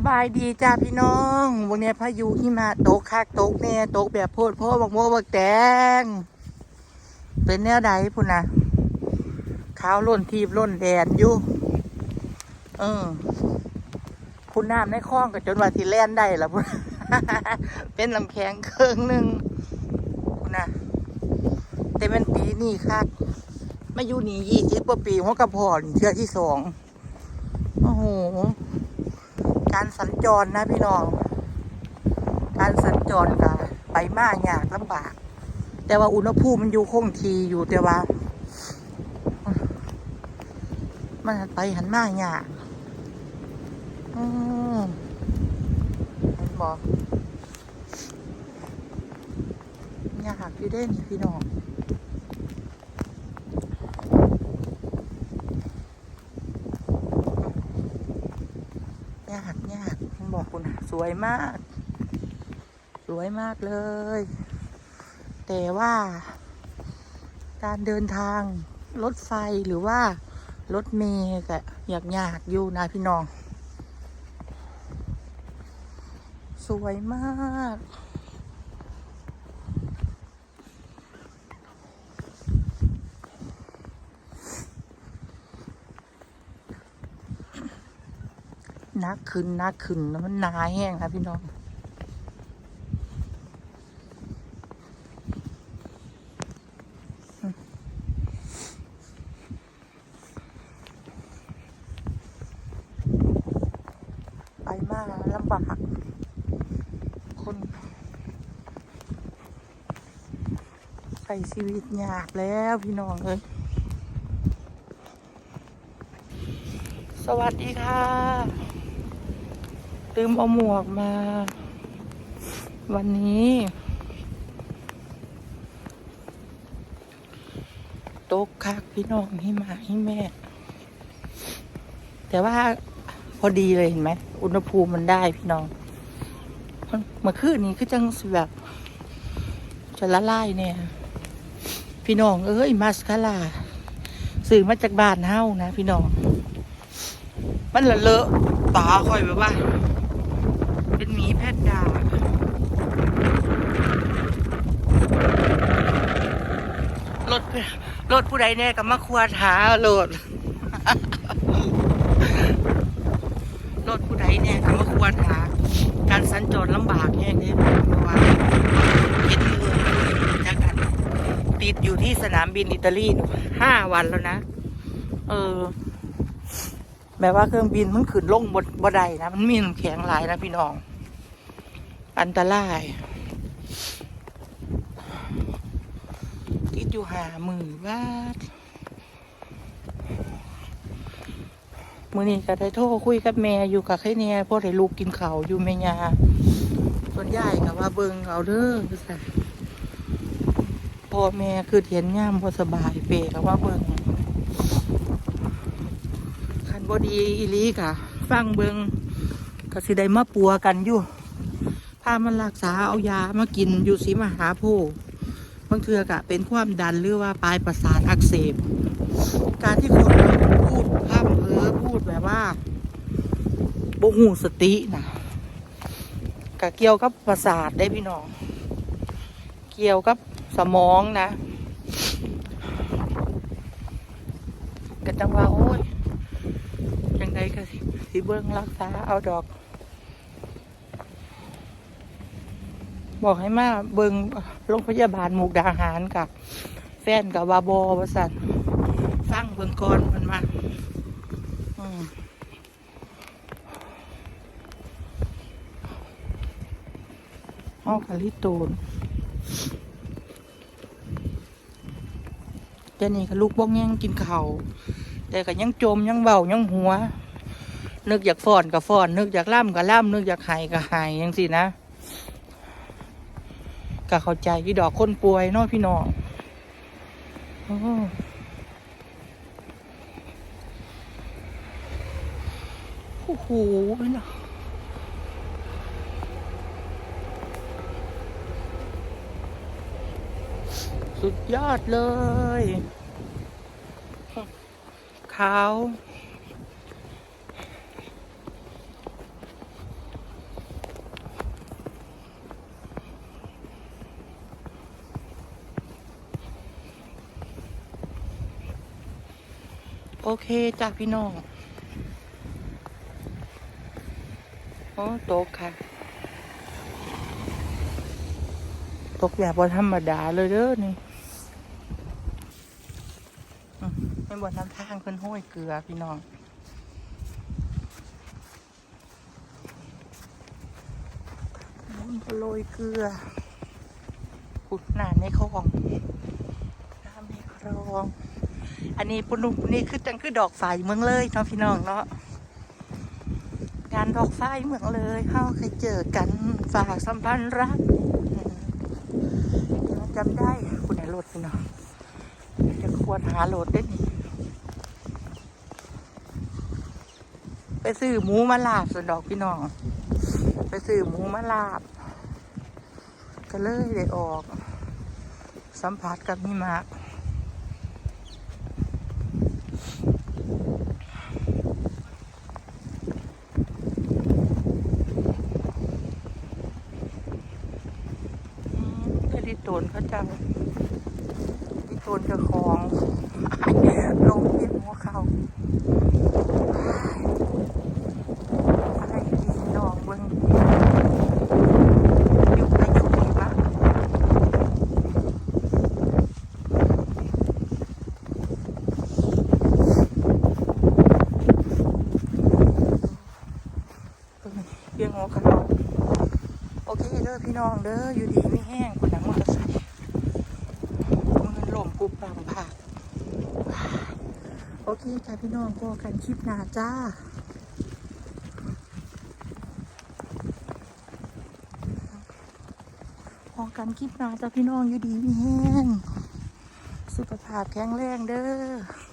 สบายดีจ้าพี่น้องวันนี้พายุหิมะตกคักตกเนี่ยตกแบบโพดโพดบักโมบักแตง เป็นแนวใดพุ่นนะขาวล้นทีบล้นแดนอยู่ เออพุ่นน้ำในคลองก็จนว่าที่แล่นได้ละพุ่นเป็นลำแข็งเครื่องหนึ่งพุ่นนะแต่เป็นปีนี่คักมาอยู่นี่ยี่สิบกว่าปีหัวกระพอนเทือที่สองโอ้โห การสัญจรนะพี่น้อง การสัญจรก็ไปมากยากลำบาก แต่ว่าอุณหภูมิมันอยู่คงทีอยู่แต่ว่า มันไปหันมากยากอืมห็นบอกยากอยู่เด้นี่พี่น้อง ยากยากผมบอก คุณสวยมาก สวยมากเลย แต่ว่า การเดินทางรถไฟหรือว่ารถเมล์ก็อยากยากอยู่นะพี่น้อง สวยมาก นักขึ้นนักขึ้นแล้วมันหนาแห้งครับพี่น้องไปมากลำบากคนใส่ชีวิตยากแล้วพี่น้องเอ้ยสวัสดีค่ะ ลืมเอาหมวกมา วันนี้ ตกคักพี่น้องให้มาให้แม่ แต่ว่าพอดีเลยเห็นไหม อุณหภูมิมันได้พี่น้องมันเมื่อคืนนี้คือจังสิแบบจะละลายเนี่ย พี่น้องเอ้ยมาสคาร่าสื่อมาจากบ้านเฮ้านะ พี่น้อง มันละเลอะตาคอยแบบว่า เป็นหมีแพทย์ดารถรถผู้ใดแน่กับมาครัวถารถรถผู้ใดเนี่ยกับมาครัวถาการสัญจรลำบากแห้งเนี่ยเพราะว่าเห็นมือจากกันติดอยู่ที่สนามบินอิตาลีห้าวันแล้วนะ เออ แบบว่าเครื่องบินมันขึ้นลงบนบไดนะ มันมีน้ำแข็งหลายนะพี่น้อง อันตรายติดอยู่หามือว่าดมือนี้ก็ได้โทรคุยกับแม่อยู่กับใครเนี่ยพ่อได้ลูกกินข้าอยู่แม่ยาส่วนใหญ่ก็ว่าเบิงเอาเด้อพ่อแม่คือเห็นย่ามบ่สบายเปก็ว่าเบิง บดีอีลีกะฟังเบิงก็สิได้มาปัวกันอยู่พามันรักษาเอายามากินอยู่สีมหาโพธิ์บางเทือกะเป็นความดันหรือว่าปลายประสาทอักเสบ การที่คนพูดพร่ำเพ้อพูดแบบว่าบหูสตินะกะเกี่ยวกับประสาทได้พี่น้อง เกี่ยวกับสมองนะก็จังว่าโอ้ย จังไดก็สิสิเบิ่งรักษาเอาดอก บอกให้มาเบิ่งโรงพยาบาลมุกดาหารกับแฟนกับวาบอประสันฟังเบิงก่อนมันมาอืมเอาคาลิโตนเจนี่ก็ลูกบ้องแย่งกินเข้าแต่ก็ยังจมยังเบายังหัว นึกอยากฟ้อนกับฟ้อน นึกอยากล่ำกับล่ำนึกอยากหายกับหายยังสินะก็เข้าใจที่ดอกคนป่วยเนาะพี่น้องโอ้โหนะสุดยอดเลยขาว โอเคจ้ะพี่น้องโอ้ตกค่ะ ตกแบบว่าธรรมดาเลยเด้อนี่อืมเป็นบนน้ำทางเพิ่นห้อยเกลือพี่น้องโรยเกลือขุดหนาในคลองน้ำในคลอง อันนี้ปุนุนี่คือจังคือดอกไฟเมืองเลยเนาะพี่น้องเนาะงานดอกไฟเมืองเลยเขาเคยเจอกันฝากสัมพันธ์รักจำได้คุณไหนรถพี่น้องจะควรหาโหลดได้นี่ไปซื้อหมูมาลาบส่วนดอกพี่น้อง ไปซื้อหมูมาลาบ ก็เลยได้ออก สัมผัสกับนี่มาก อืม ก็ดีโตนเขาจังดีโตนเจะคลองลงที่หัวเขาอะไรดีน้องเบิ้งอยู่ไปอยู่ดีมากเบี้ยงหัวเขา โอเคเด้อพี่น้องเด้ออยู่ดีไม่แห้งคนนังมอเตอร์ไซค์มือหล่มปุบปังผ่าโอเคจ้าพี่น้องก็กันคลิปหน้าจ้าพอกันคลิปหน้าจ้าพี่น้องอยู่ดีไม่แห้งสุขภาพแข็งแรงเด้อ